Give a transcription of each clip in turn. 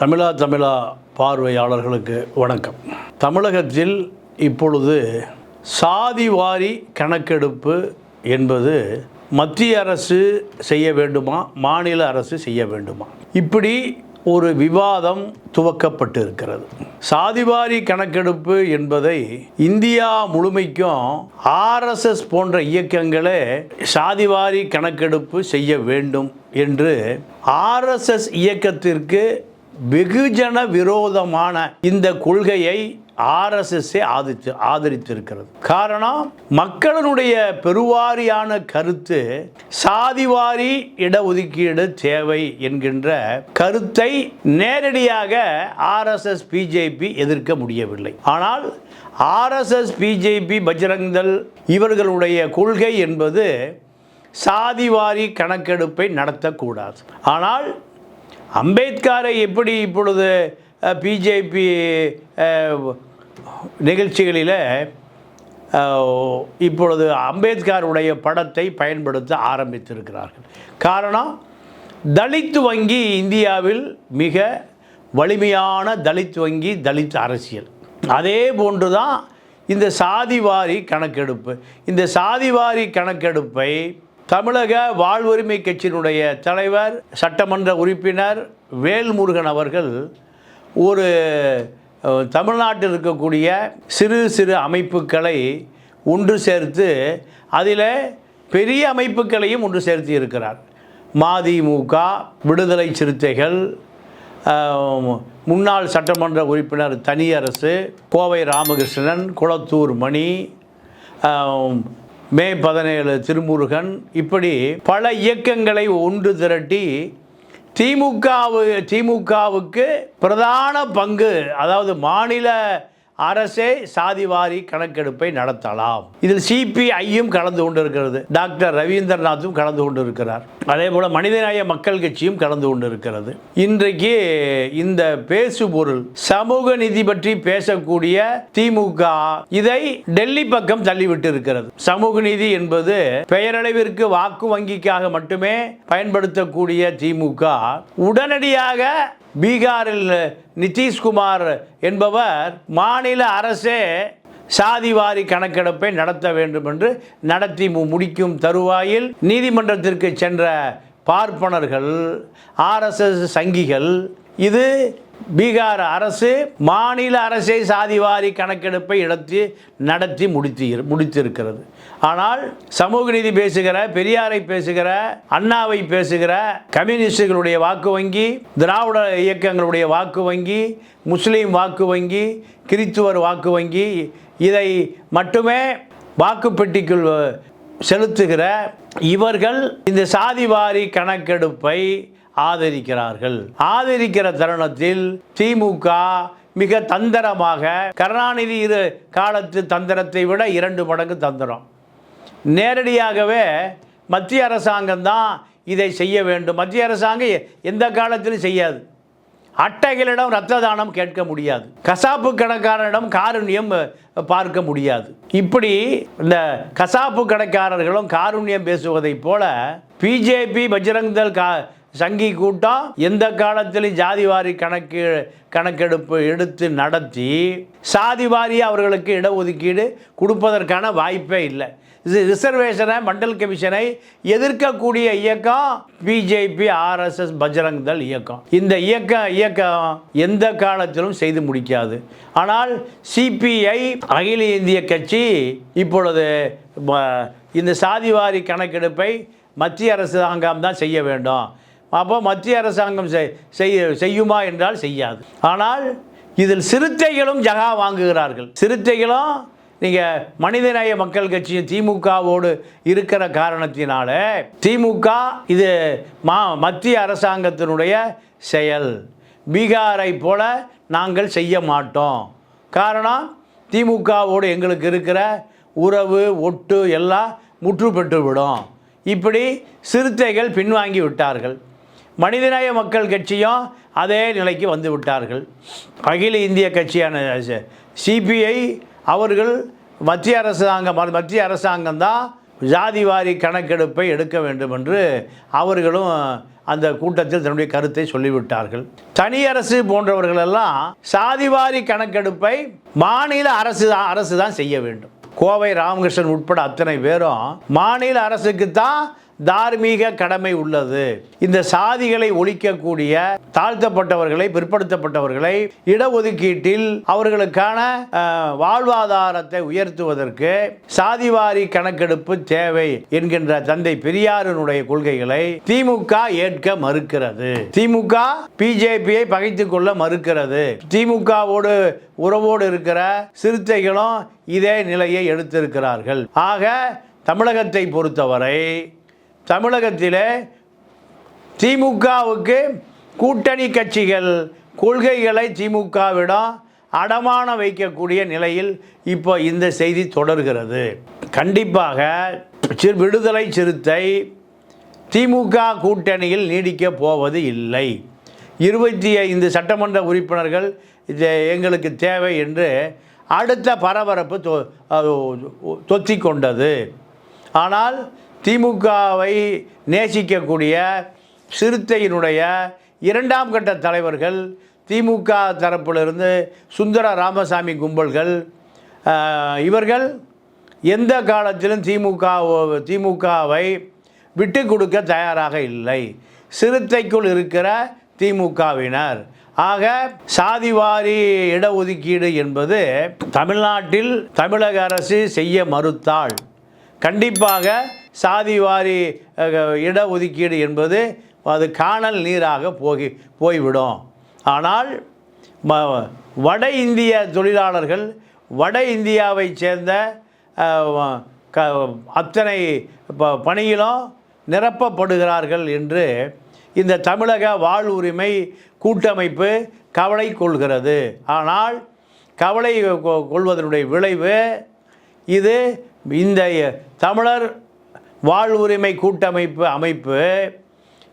தமிழா தமிழா பார்வையாளர்களுக்கு வணக்கம். தமிழகத்தில் இப்பொழுது சாதிவாரி கணக்கெடுப்பு என்பது மத்திய அரசு செய்ய வேண்டுமா மாநில அரசு செய்ய வேண்டுமா? இப்படி ஒரு விவாதம் துவக்கப்பட்டு இருக்கிறது சாதிவாரி கணக்கெடுப்பு என்பதை இந்தியா முழுமைக்கும் ஆர்எஸ்எஸ் போன்ற இயக்கங்களே சாதிவாரி கணக்கெடுப்பு செய்ய வேண்டும் என்று ஆர்எஸ்எஸ் இயக்கத்திற்கு வெகுஜன விரோதமான இந்த கொள்கையை ஆர்எஸ்எஸ்ஸே ஆதித்து ஆதரித்திருக்கிறது. காரணம் மக்களினுடைய பெருவாரியான கருத்து சாதிவாரி இடஒதுக்கீடு தேவை என்கின்ற கருத்தை நேரடியாக ஆர்எஸ்எஸ் பிஜேபி எதிர்க்க முடியவில்லை. ஆனால் ஆர்எஸ்எஸ் பிஜேபி பஜ்ரங்தள் இவர்களுடைய கொள்கை என்பது சாதிவாரி கணக்கெடுப்பை நடத்தக்கூடாது. ஆனால் அம்பேத்கரை எப்படி இப்பொழுது பிஜேபி நிகழ்ச்சிகளில் இப்பொழுது அம்பேத்கருடைய படத்தை பயன்படுத்த ஆரம்பித்திருக்கிறார்கள். காரணம் தலித் வங்கி இந்தியாவில் மிக வலிமையான தலித் வங்கி தலித் அரசியல். அதே போன்று தான் இந்த சாதிவாரி கணக்கெடுப்பு. இந்த சாதிவாரி கணக்கெடுப்பை தமிழக வாழ்வுரிமை கட்சியினுடைய தலைவர் சட்டமன்ற உறுப்பினர் வேல்முருகன் அவர்கள் ஒரு தமிழ்நாட்டில் இருக்கக்கூடிய சிறு சிறு அமைப்புகளை ஒன்று சேர்த்து அதில் பெரிய அமைப்புகளையும் ஒன்று சேர்த்து இருக்கிறார். மதிமுக விடுதலை சிறுத்தைகள் முன்னாள் சட்டமன்ற உறுப்பினர் தனியரசு கோவை ராமகிருஷ்ணன் குளத்தூர் மணி மே பதினேழு திருமுருகன் இப்படி பல இயக்கங்களை ஒன்று திரட்டி திமுகவு திமுகவுக்கு பிரதான பங்கு அதாவது மாநில அரசே சாதிவாரி கணக்கெடுப்பை நடத்தலாம். இதில் சிபிஐயும் கலந்து கொண்டிருக்கிறது. டாக்டர் ரவீந்திரநாத்தும் கலந்து கொண்டிருக்கிறார். அதே போல மனிதநேய மக்கள் கட்சியும் கலந்து கொண்டிருக்கிறது. இன்றைக்கு இந்த பேசுபொருள் சமூக நிதி பற்றி பேசக்கூடிய திமுக இதை டெல்லி பக்கம் தள்ளிவிட்டு இருக்கிறது சமூக நீதி என்பது பெயரளவிற்கு வாக்கு வங்கிக்காக மட்டுமே பயன்படுத்தக்கூடிய திமுக உடனடியாக பீகாரில் நிதிஷ்குமார் என்பவர் மாநில அரசே சாதிவாரி கணக்கெடுப்பை நடத்த வேண்டும் என்று நடத்தி முடிக்கும் தருவாயில் நீதிமன்றத்திற்கு சென்ற பார்ப்பனர்கள் ஆர்எஸ்எஸ் சங்கிகள் இது பீகார் அரசு மாநில அரசை சாதிவாரி கணக்கெடுப்பை இடத்தி நடத்தி முடித்து முடித்திருக்கிறது. ஆனால் சமூக நீதி பேசுகிற பெரியாரை பேசுகிற அண்ணாவை பேசுகிற கம்யூனிஸ்டுகளுடைய வாக்கு வங்கி திராவிட இயக்கங்களுடைய வாக்கு வங்கி முஸ்லீம் வாக்கு வங்கி கிறித்துவர் வாக்கு வங்கி இதை மட்டுமே வாக்குப்பெட்டிக்குள் செலுத்துகிற இவர்கள் இந்த சாதிவாரி கணக்கெடுப்பை ஆதரிக்கிறார்கள். ஆதரிக்கிற தருணத்தில் திமுக மிக தந்திரமாக கருணாநிதி இரு காலத்து தந்திரத்தை விட இரண்டு மடங்கு தந்திரம். நேரடியாகவே மத்திய அரசாங்கம் தான் இதை செய்ய வேண்டும். மத்திய அரசாங்கம் எ- எந்த காலத்திலும் செய்யாது. அட்டைகளிடம் இரத்த தானம் கேட்க முடியாது. கசாப்பு கடைக்காரனிடம் காருண்யம் பார்க்க முடியாது. இப்படி இந்த கசாப்பு கடைக்காரர்களும் காருண்யம் பேசுவதைப் போல பிஜேபி பஜ்ரங்தல் கா சங்கி கூட்டம் எந்த காலத்திலும் ஜாதிவாரி கணக்கு கணக்கெடுப்பு எடுத்து நடத்தி சாதிவாரி அவர்களுக்கு இடஒதுக்கீடு கொடுப்பதற்கான வாய்ப்பே இல்லை. இது ரிசர்வேஷனை மண்டல் கமிஷனை எதிர்க்கக்கூடிய இயக்கம் பிஜேபி ஆர்எஸ்எஸ் பஜ்ரங் தள் இயக்கம். இந்த இயக்கம் இயக்கம் எந்த காலத்திலும் செய்து முடிக்காது. ஆனால் சிபிஐ அகில இந்திய கட்சி இப்பொழுது இந்த சாதிவாரி கணக்கெடுப்பை மத்திய அரசாங்கம் தான் செய்ய வேண்டும். அப்போ மத்திய அரசாங்கம் செய்ய செய்யுமா என்றால் செய்யாது. ஆனால் இதில் சிறுத்தைகளும் ஜகா வாங்குகிறார்கள். சிறுத்தைகளும் நீங்கள் மனிதநேய மக்கள் கட்சியும் திமுகவோடு இருக்கிற காரணத்தினால திமுக இது மா மத்திய அரசாங்கத்தினுடைய செயல். பீகாரை போல நாங்கள் செய்ய மாட்டோம். காரணம் திமுகவோடு எங்களுக்கு இருக்கிற உறவு ஒட்டு எல்லாம் முற்று விடும். இப்படி சிறுத்தைகள் பின்வாங்கி விட்டார்கள். மனிதநேய மக்கள் கட்சியும் அதே நிலைக்கு வந்து விட்டார்கள். அகில இந்திய கட்சியான சிபிஐ அவர்கள் மத்திய அரசாங்கம் மத்திய அரசாங்கம் தான் ஜாதிவாரி கணக்கெடுப்பை எடுக்க வேண்டும் என்று அவர்களும் அந்த கூட்டத்தில் தன்னுடைய கருத்தை சொல்லிவிட்டார்கள். தனி அரசு போன்றவர்களெல்லாம் சாதிவாரி கணக்கெடுப்பை மாநில அரசு தான் அரசு தான் செய்ய வேண்டும். கோவை ராமகிருஷ்ணன் உட்பட அத்தனை பேரும் மாநில அரசுக்கு தான் தார்மீக கடமை உள்ளது. இந்த சாதிகளை ஒழிக்கக்கூடிய தாழ்த்தப்பட்டவர்களை பிற்படுத்தப்பட்டவர்களை இடஒதுக்கீட்டில் அவர்களுக்கான வாழ்வாதாரத்தை உயர்த்துவதற்கு சாதிவாரி கணக்கெடுப்பு தேவை என்கின்ற தந்தை பெரியாரினுடைய கொள்கைகளை திமுக ஏற்க மறுக்கிறது. திமுக பிஜேபியை பகைத்துக் கொள்ள மறுக்கிறது. திமுகவோடு உறவோடு இருக்கிற சிறுத்தைகளும் இதே நிலையை எடுத்திருக்கிறார்கள். ஆக தமிழகத்தை பொறுத்தவரை தமிழகத்திலே திமுகவுக்கு கூட்டணி கட்சிகள் கொள்கைகளை திமுகவிடம் அடமான வைக்கக்கூடிய நிலையில் இப்போ இந்த செய்தி தொடர்கிறது. கண்டிப்பாக சிறு விடுதலை சிறுத்தை திமுக கூட்டணியில் நீடிக்கப் போவது இல்லை. இருபத்தி ஐந்து சட்டமன்ற உறுப்பினர்கள் இது எங்களுக்கு தேவை என்று அடுத்த பரபரப்பு தொ தொத்திக் கொண்டது. ஆனால் திமுகவை நேசிக்கக்கூடிய சிறுத்தையினுடைய இரண்டாம் கட்ட தலைவர்கள் திமுக தரப்பிலிருந்து சுந்தர ராமசாமி கும்பல்கள் இவர்கள் எந்த காலத்திலும் திமுக திமுகவை விட்டு கொடுக்க தயாராக இல்லை. சிறுத்தைக்குள் இருக்கிற திமுகவினர். ஆக சாதிவாரி இடஒதுக்கீடு என்பது தமிழ்நாட்டில் தமிழக அரசு செய்ய மறுத்தால் கண்டிப்பாக சாதிவாரி அஹ், இடஒதுக்கீடு என்பது அது காணல் நீராக போகி போய்விடும். ஆனால் வட இந்திய தொழிலாளர்கள் வட இந்தியாவைச் சேர்ந்த க அத்தனை ப- பணியிலும் நிரப்பப்படுகிறார்கள் என்று இந்த தமிழக வாழ்வுரிமை கூட்டமைப்பு கவலை கொள்கிறது. ஆனால் கவலை கொ- கொள்வதனுடைய விளைவு இது இந்த தமிழர் வாழ்வுரிமை கூட்டமைப்பு அமைப்பு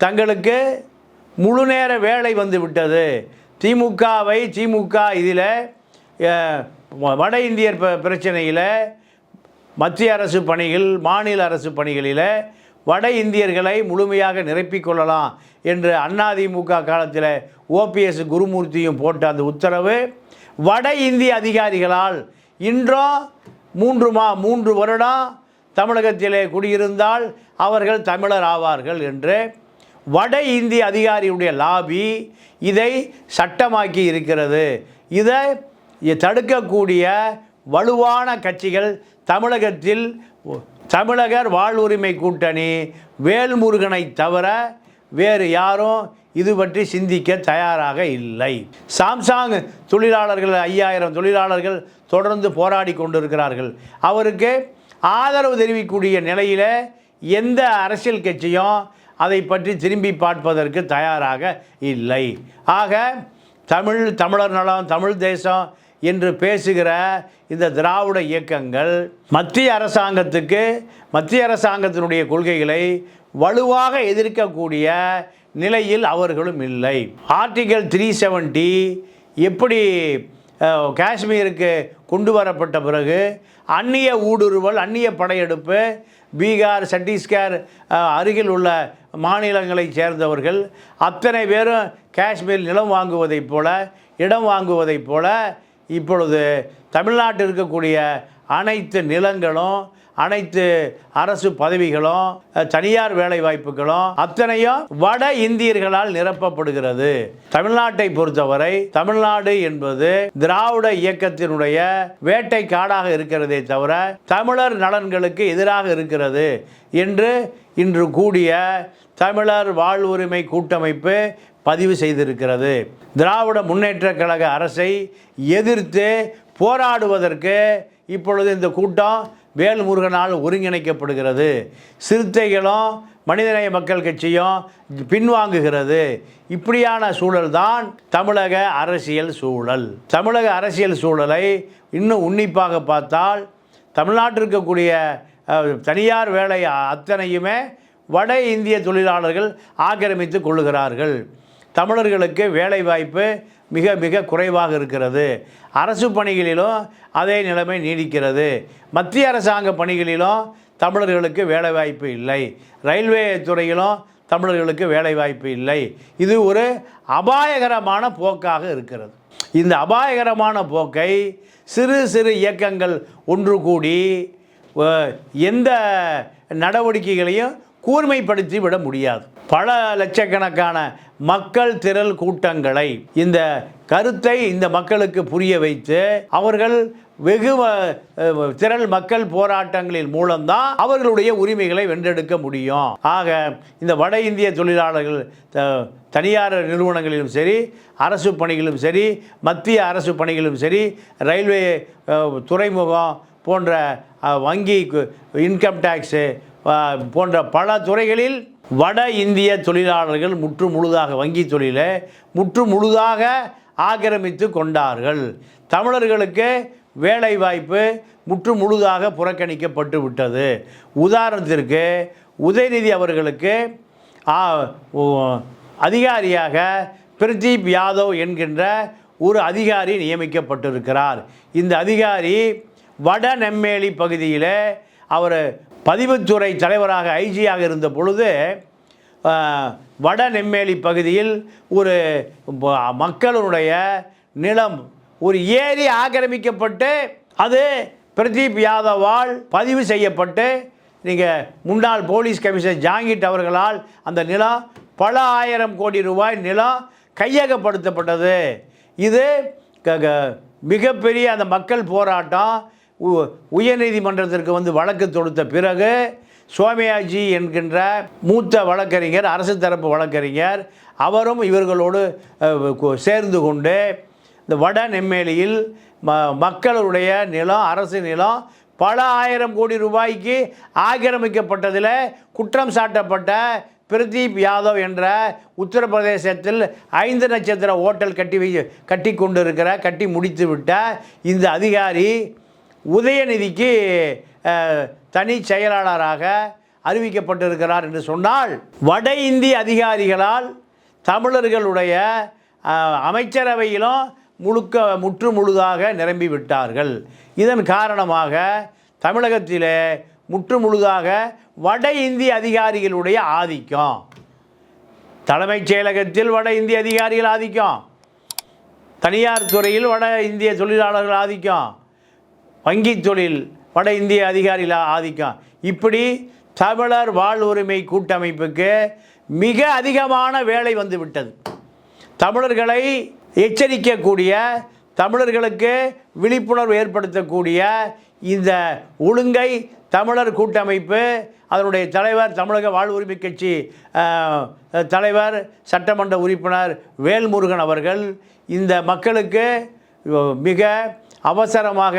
தங்களுக்கு முழு நேர வேலை வந்து விட்டது. திமுகவை திமுக இதில் வட இந்தியர் பிரச்சனையில் மத்திய அரசு பணிகள் மாநில அரசு பணிகளில் வட இந்தியர்களை முழுமையாக நிரப்பிக் கொள்ளலாம் என்று அதிமுக காலத்தில் ஓபிஎஸ் குருமூர்த்தியும் போட்ட அந்த உத்தரவு வட இந்திய அதிகாரிகளால் இன்றும் மூன்று மா மூன்று வருடம் தமிழகத்திலே குடியிருந்தால் அவர்கள் தமிழர் ஆவார்கள் என்று வட இந்திய அதிகாரியுடைய லாபி இதை சட்டமாக்கி இருக்கிறது. இதை தடுக்கக்கூடிய வலுவான கட்சிகள் தமிழகத்தில் தமிழகர் வாழ்வுரிமை கூட்டணி வேல்முருகனை தவிர வேறு யாரும் இது பற்றி சிந்திக்க தயாராக இல்லை. சாம்சாங் தொழிலாளர்கள் ஐயாயிரம் தொழிலாளர்கள் தொடர்ந்து போராடி கொண்டிருக்கிறார்கள். அவருக்கு ஆதரவு தெரிவிக்கக்கூடிய நிலையில் எந்த அரசியல் கட்சியும் அதை பற்றி திரும்பி பார்ப்பதற்கு தயாராக இல்லை. ஆக தமிழ் தமிழர் நலம் தமிழ் தேசம் என்று பேசுகிற இந்த திராவிட இயக்கங்கள் மத்திய அரசாங்கத்துக்கு மத்திய அரசாங்கத்தினுடைய கொள்கைகளை வலுவாக எதிர்க்கக்கூடிய நிலையில் அவர்களும் இல்லை. ஆர்டிகல் த்ரீ செவன்ட்டி எப்படி காஷ்மீருக்கு கொண்டு வரப்பட்ட பிறகு அந்நிய ஊடுருவல் அந்நிய படையெடுப்பு பீகார் சத்தீஸ்கர் அருகில் உள்ள மாநிலங்களைச் சேர்ந்தவர்கள் அத்தனை பேரும் காஷ்மீர் நிலம் வாங்குவதைப் போல இடம் வாங்குவதைப் போல இப்பொழுது தமிழ்நாட்டில் இருக்கக்கூடிய அனைத்து நிலங்களும் அனைத்து அரசு பதவிகளும் தனியார் வேலை வாய்ப்புகளும் அத்தனையும் வட இந்தியர்களால் நிரப்பப்படுகிறது. தமிழ்நாட்டை பொறுத்தவரை தமிழ்நாடு என்பது திராவிட இயக்கத்தினுடைய வேட்டை காடாக இருக்கிறதே தவிர தமிழர் நலன்களுக்கு எதிராக இருக்கிறது என்று இன்று கூடிய தமிழர் வாழ்வுரிமை கூட்டமைப்பு பதிவு செய்திருக்கிறது. திராவிட முன்னேற்ற கழக அரசை எதிர்த்து போராடுவதற்கு இப்பொழுது இந்த கூட்டம் வேல்முருகனால் ஒருங்கிணைக்கப்படுகிறது. சிறுத்தைகளும் மனிதநேய மக்கள் கட்சியும் பின்வாங்குகிறது. இப்படியான சூழல்தான் தமிழக அரசியல் சூழல். தமிழக அரசியல் சூழலை இன்னும் உன்னிப்பாக பார்த்தால் தமிழ்நாட்டில் இருக்கக்கூடிய தனியார் வேலை அத்தனையுமே வட இந்திய தொழிலாளர்கள் ஆக்கிரமித்து கொள்ளுகிறார்கள். தமிழர்களுக்கு வேலைவாய்ப்பு மிக மிக குறைவாக இருக்கிறது. அரசு பணிகளிலும் அதே நிலைமை நீடிக்கிறது. மத்திய அரசாங்க பணிகளிலும் தமிழர்களுக்கு வேலைவாய்ப்பு இல்லை. ரயில்வே துறையிலும் தமிழர்களுக்கு வேலைவாய்ப்பு இல்லை. இது ஒரு அபாயகரமான போக்காக இருக்கிறது. இந்த அபாயகரமான போக்கை சிறு சிறு இயக்கங்கள் ஒன்று கூடி எந்த நடவடிக்கைகளையும் கூர்மைப்படுத்தி விட முடியாது. பல லட்சக்கணக்கான மக்கள் திரள் கூட்டங்களை இந்த கருத்தை இந்த மக்களுக்கு புரிய வைத்து அவர்கள் வெகு திரள் மக்கள் போராட்டங்களின் மூலம்தான் அவர்களுடைய உரிமைகளை வென்றெடுக்க முடியும். ஆக இந்த வட இந்திய தொழிலாளர்கள் த- தனியார் நிறுவனங்களிலும் சரி அரசு பணிகளும் சரி மத்திய அரசு பணிகளும் சரி ரயில்வே துறைமுகம் போன்ற வங்கி கு- இன்கம் டேக்ஸு போன்ற பல துறைகளில் வட இந்திய தொழிலாளர்கள் முற்று முழுதாக வங்கி தொழிலை முற்று முழுதாக ஆக்கிரமித்து கொண்டார்கள். தமிழர்களுக்கு வேலைவாய்ப்பு முற்று முழுதாக புறக்கணிக்கப்பட்டு விட்டது. உதாரணத்திற்கு உதயநிதி அவர்களுக்கு அதிகாரியாக பிரதீப் யாதவ் என்கின்ற ஒரு அதிகாரி நியமிக்கப்பட்டிருக்கிறார். இந்த அதிகாரி வட நெம்மேலி பகுதியில் அவர் பதிவுத்துறை தலைவராக ஐஜியாக இருந்த பொழுது வட நெம்மேலி பகுதியில் ஒரு மக்களுடைய நிலம் ஒரு ஏரி ஆக்கிரமிக்கப்பட்டு அது பிரதீப் யாதவால் பதிவு செய்யப்பட்டு நீங்கள் முன்னாள் போலீஸ் கமிஷனர் ஜாங்கிட் அவர்களால் அந்த நிலம் பல ஆயிரம் கோடி ரூபாய் நிலம் கையகப்படுத்தப்பட்டது. இது க- மிகப்பெரிய அந்த மக்கள் போராட்டம். உயர்நீதிமன்றத்திற்கு வந்து வழக்கு தொடுத்த பிறகு சோமயாஜி என்கின்ற மூத்த வழக்கறிஞர் அரசு தரப்பு வழக்கறிஞர் அவரும் இவர்களோடு சேர்ந்து கொண்டு இந்த வட நெம்மேலியில் ம மக்களுடைய நிலம் அரசு நிலம் பல ஆயிரம் கோடி ரூபாய்க்கு ஆக்கிரமிக்கப்பட்டதில் குற்றம் சாட்டப்பட்ட பிரதீப் யாதவ் என்ற உத்தரப்பிரதேசத்தில் ஐந்து நட்சத்திர ஓட்டல் கட்டி வை கட்டி கொண்டிருக்கிற கட்டி முடித்து விட்ட இந்த அதிகாரி உதயநிதிக்கு தனி செயலாளராக அறிவிக்கப்பட்டிருக்கிறார் என்று சொன்னால் வட இந்திய அதிகாரிகளால் தமிழர்களுடைய அமைச்சரவையிலும் முழுக்க முற்று முழுதாக நிரம்பி விட்டார்கள். இதன் காரணமாக தமிழகத்திலே முற்று முழுதாக வட இந்திய அதிகாரிகளுடைய ஆதிக்கம். தலைமைச் செயலகத்தில் வட இந்திய அதிகாரிகள் ஆதிக்கம். தனியார் துறையில் வட இந்திய தொழிலாளர்கள் ஆதிக்கம். வங்கி தொழில் வட இந்திய அதிகாரிகள் ஆதிக்கம். இப்படி தமிழர் வாழ்வுரிமை கூட்டமைப்புக்கு மிக அதிகமான வேலை வந்து விட்டது. தமிழர்களை எச்சரிக்கக்கூடிய தமிழர்களுக்கு விழிப்புணர்வு ஏற்படுத்தக்கூடிய இந்த ஒழுங்கை தமிழர் கூட்டமைப்பு அதனுடைய தலைவர் தமிழக வாழ்வுரிமை கட்சி தலைவர் சட்டமன்ற உறுப்பினர் வேல்முருகன் அவர்கள் இந்த மக்களுக்கு மிக அவசரமாக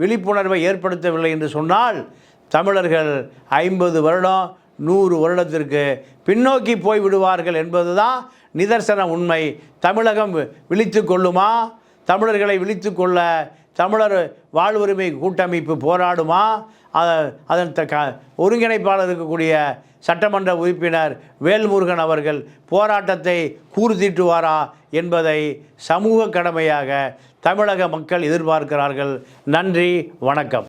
விழிப்புணர்வை ஏற்படுத்தவில்லை என்று சொன்னால் தமிழர்கள் ஐம்பது வருடம் நூறு வருடத்திற்கு பின்னோக்கி போய் விடுவார்கள் என்பதுதான் நிதர்சன உண்மை. தமிழகம் விழித்து கொள்ளுமா? தமிழர்களை விழித்து கொள்ள தமிழர் வாழ்வுரிமை கூட்டமைப்பு போராடுமா? அதன் த- க- ஒருங்கிணைப்பாளர் இருக்கக்கூடிய சட்டமன்ற உறுப்பினர் வேல்முருகன் அவர்கள் போராட்டத்தை கூர்தீட்டுவாரா என்பதை சமூக கடமையாக தமிழக மக்கள் எதிர்பார்க்கிறார்கள். நன்றி வணக்கம்.